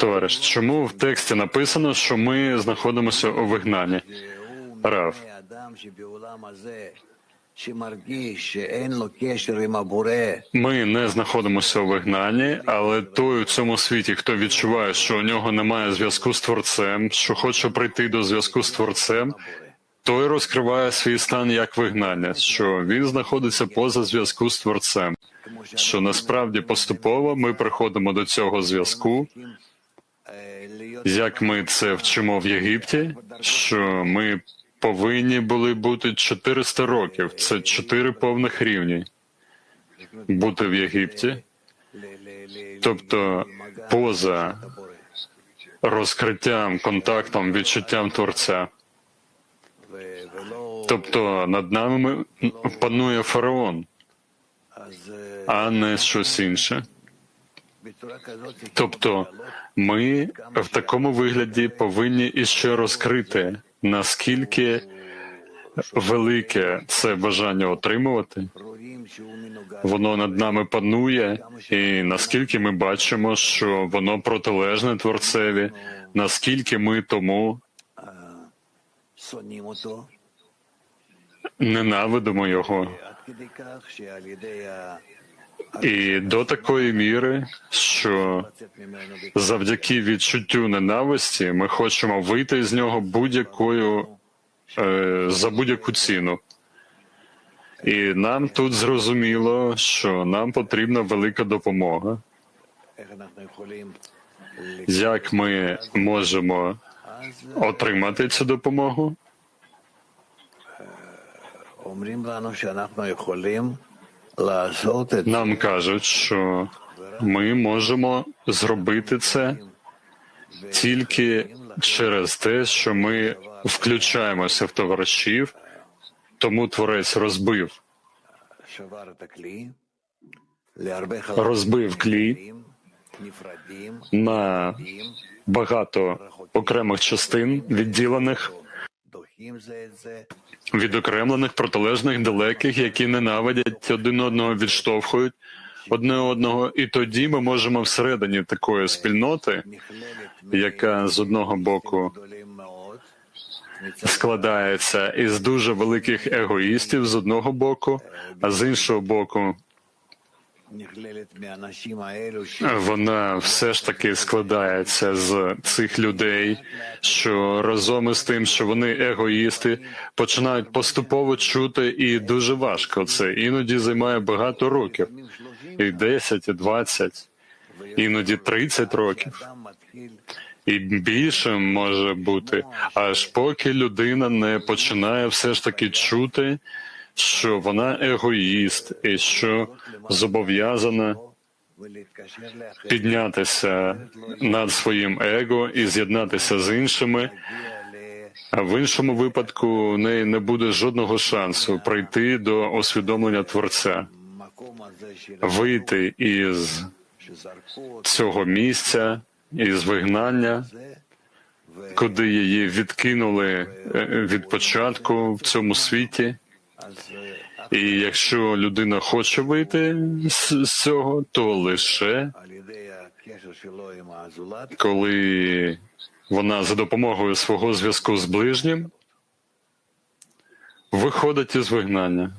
Товариш, чому в тексті написано, що ми знаходимося у вигнанні? Рав. Ми не знаходимося у вигнанні, але той у цьому світі, хто відчуває, що у нього немає зв'язку з творцем, що хоче прийти до зв'язку з творцем, той розкриває свій стан як вигнання, що він знаходиться поза зв'язку з творцем. Що насправді поступово ми приходимо до цього зв'язку, як ми це вчимо в Єгипті, що ми повинні були бути 400 років. Це чотири повних рівні бути в Єгипті, тобто поза розкриттям, контактом, відчуттям творця. Тобто над нами панує фараон, а не щось інше. Тобто ми в такому вигляді повинні іще розкрити, наскільки велике це бажання отримувати, воно над нами панує, і наскільки ми бачимо, що воно протилежне творцеві, наскільки ми тому ненавидимо його. І до такої міри, що завдяки відчуттю ненависті ми хочемо вийти з нього будь-якою е, за будь-яку ціну. І нам тут зрозуміло, що нам потрібна велика допомога. Як ми можемо отримати цю допомогу? Нам кажуть, що ми можемо зробити це тільки через те, що ми включаємося в товаришів, тому творець розбив, розбив клій на багато окремих частин, відділених, відокремлених, протилежних, далеких, які ненавидять один одного, відштовхують одне одного, і тоді ми можемо всередині такої спільноти, яка з одного боку складається із дуже великих егоїстів з одного боку, а з іншого боку, вона все ж таки складається з цих людей, що разом із тим, що вони егоїсти, починають поступово чути, і дуже важко це. Іноді займає багато років, і 10, і 20, іноді 30 років. І більше може бути, аж поки людина не починає все ж таки чути, що вона егоїст і що зобов'язана піднятися над своїм его і з'єднатися з іншими. А в іншому випадку у неї не буде жодного шансу прийти до усвідомлення творця, вийти із цього місця, із вигнання, куди її відкинули е, від початку в цьому світі. І якщо людина хоче вийти з цього, то лише коли вона за допомогою свого зв'язку з ближнім виходить із вигнання.